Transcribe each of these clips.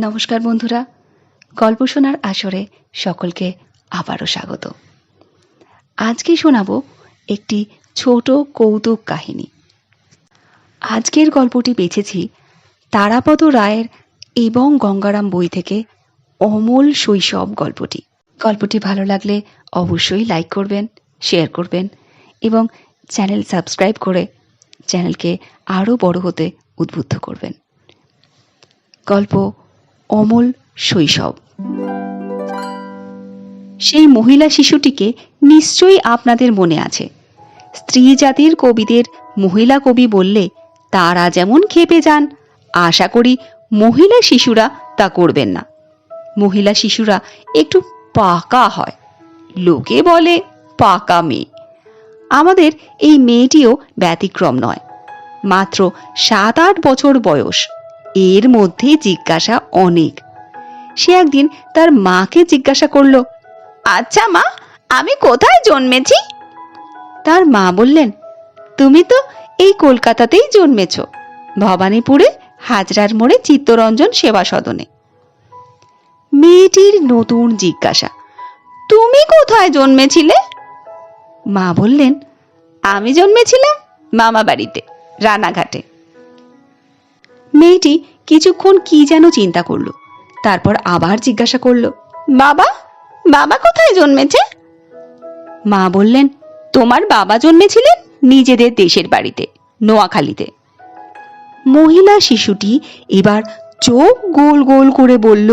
নমস্কার বন্ধুরা। গল্প শোনার আসরে সকলকে আবারও স্বাগত। আজকে শোনাবো একটি ছোট কৌতুক কাহিনী। আজকের গল্পটি বেছেছি তারাপদ রায়ের এবং গঙ্গারাম বই থেকে অমল শৈশব গল্পটি। গল্পটি ভালো লাগলে অবশ্যই লাইক করবেন, শেয়ার করবেন এবং চ্যানেল সাবস্ক্রাইব করে চ্যানেলকে আরও বড় হতে উদ্বুদ্ধ করবেন। গল্প অমল শৈশব। সেই মহিলা শিশুটিকে নিশ্চয়ই আপনাদের মনে আছে। স্ত্রী জাতির কবিদের মহিলা কবি বললে, তারা যেমন খেপে যান, আশা করি মহিলা শিশুরা তা করবেন না। মহিলা শিশুরা একটু পাকা হয়। লোকে বলে পাকা মেয়ে। আমাদের এই মেয়েটিও ব্যতিক্রম নয়। মাত্র সাত আট বছর বয়স। এর মধ্যে জিজ্ঞাসা অনেক। সে একদিন তার মাকে জিজ্ঞাসা করল আচ্ছা মা, আমি কোথায় জন্মেছি? তার মা বললেন, তুমি তো এই কলকাতাতেই জন্মেছ, ভবানীপুরে হাজরার মোড়ে চিত্তরঞ্জন সেবা সদনে। মেয়েটির নতুন জিজ্ঞাসা, তুমি কোথায় জন্মেছিলে? মা বললেন, আমি জন্মেছিলাম মামা বাড়িতে রানাঘাটে। মেয়েটি কিছুক্ষণ কি যেন চিন্তা করল, তারপর আবার জিজ্ঞাসা করল, বাবা বাবা কোথায় জন্মেছে? মা বললেন, তোমার বাবা জন্মেছিলেন নিজেদের দেশের বাড়িতে, নোয়াখালীতে। মহিলা শিশুটি এবার চোখ গোল গোল করে বলল,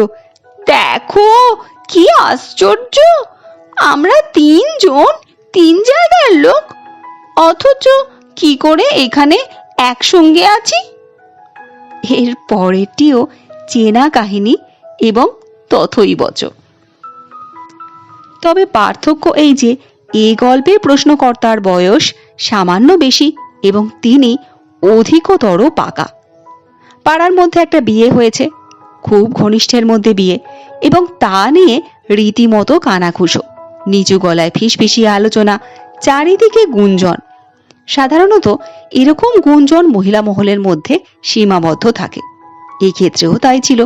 দেখো, কি আশ্চর্য! আমরা তিনজন, তিন জায়গার লোক। অথচ কি করে এখানে একসঙ্গে আছি? এর পরেরটিও চেনা কাহিনী এবং তথৈবচ তবে পার্থক্য এই যে, এ গল্পের প্রশ্নকর্তার বয়স সামান্য বেশি এবং তিনি অধিকতর পাকা। পাড়ার মধ্যে একটা বিয়ে হয়েছে, খুব ঘনিষ্ঠের মধ্যে বিয়ে এবং তা নিয়ে রীতিমতো কানাঘুষো, নিচু গলায় ফিসফিসিয়ে আলোচনা, চারিদিকে গুঞ্জন। সাধারণত এরকম গুঞ্জন মহিলা মহলের মধ্যে সীমাবদ্ধ থাকে। এই ক্ষেত্রেও তাই ছিল।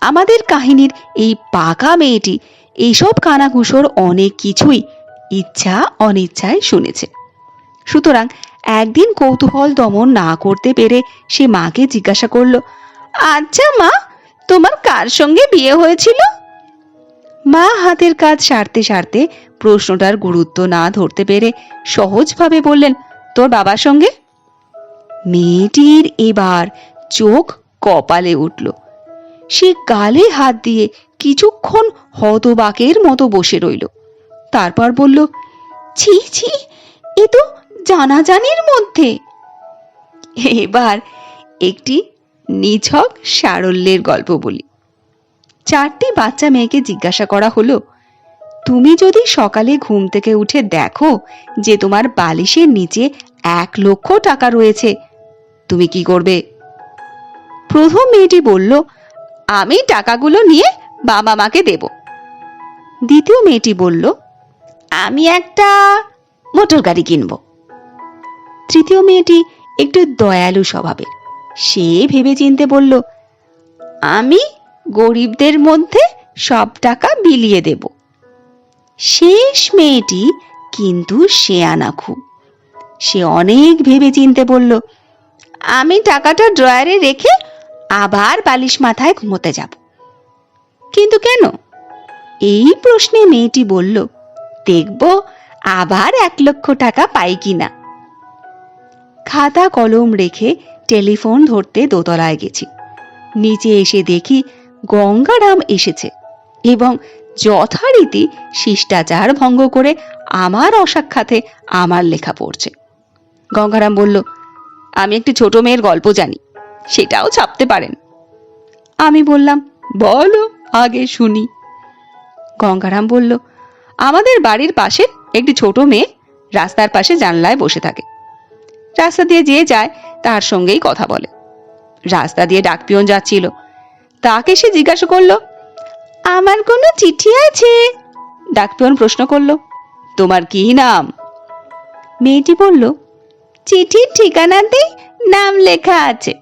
আমাদের কাহিনীর এই পাকা মেয়েটি এইসব কানাঘুষোর অনেক কিছুই ইচ্ছা অনিচ্ছায় শুনেছে। সুতরাং একদিন কৌতূহল দমন না করতে পেরে সে মাকে জিজ্ঞাসা করল আচ্ছা মা, তোমার কার সঙ্গে বিয়ে হয়েছিল? মা হাতের কাজ সারতে সারতে প্রশ্নটার গুরুত্ব না ধরতে পেরে সহজভাবে বললেন তোর বাবার সঙ্গে? মেয়েটির এবার চোখ কপালে উঠল। সে গালে হাত দিয়ে কিছুক্ষণ হতবাকের মতো বসে রইল। তারপর বলল, ছি ছি, এ তো জানাজানির মধ্যে। এবার একটি নিছক সারল্যের গল্প বলি। চারটি বাচ্চা মেয়েকে জিজ্ঞাসা করা হলো তুমি যদি সকালে ঘুম থেকে উঠে দেখো যে তোমার বালিশের নিচে এক লক্ষ টাকা রয়েছে, তুমি কি করবে? প্রথম মেয়েটি বলল, আমি টাকাগুলো নিয়ে বাবা মাকে দেব। দ্বিতীয় মেয়েটি বলল, আমি একটা মোটর গাড়ি কিনব। তৃতীয় মেয়েটি একটু দয়ালু স্বভাবের। সে ভেবে চিনতে বলল, আমি গরিবদের মধ্যে সব টাকা বিলিয়ে দেব। শেষ মেয়েটি কিন্তু সে আনা খুব সে অনেক ভেবে চিনতে বলল, আমি টাকাটা ড্রয়ারে রেখে আবার বালিশ মাথায় ঘুমোতে যাব। কিন্তু কেন? এই প্রশ্নে মেয়েটি বলল, দেখব আবার এক লক্ষ টাকা পাই কিনা খাতা কলম রেখে টেলিফোন ধরতে দোতলায় গেছি। নিচে এসে দেখি গঙ্গারাম এসেছে এবং যথারীতি শিষ্টাচার ভঙ্গ করে আমার অসাক্ষাতে আমার লেখা পড়ছে। গঙ্গারাম বলল, আমি একটি ছোট মেয়ের গল্প জানি, সেটাও ছাপতে পারেন। আমি বললাম, বলো, আগে শুনি। গঙ্গারাম বলল, আমাদের বাড়ির পাশে একটি ছোট মেয়ে রাস্তার পাশে জানলায় বসে থাকে। রাস্তা দিয়ে যে যায়, তার সঙ্গেই কথা বলে। রাস্তা দিয়ে ডাকপিয়ন যাচ্ছিল। তাকে সে জিজ্ঞাসা করল আমার কোনো চিঠি আছে? ডাকপিয়ন প্রশ্ন করল, তোমার কি নাম? মেয়েটি বলল, চিঠির ঠিকানাতেই নাম লেখা আছে।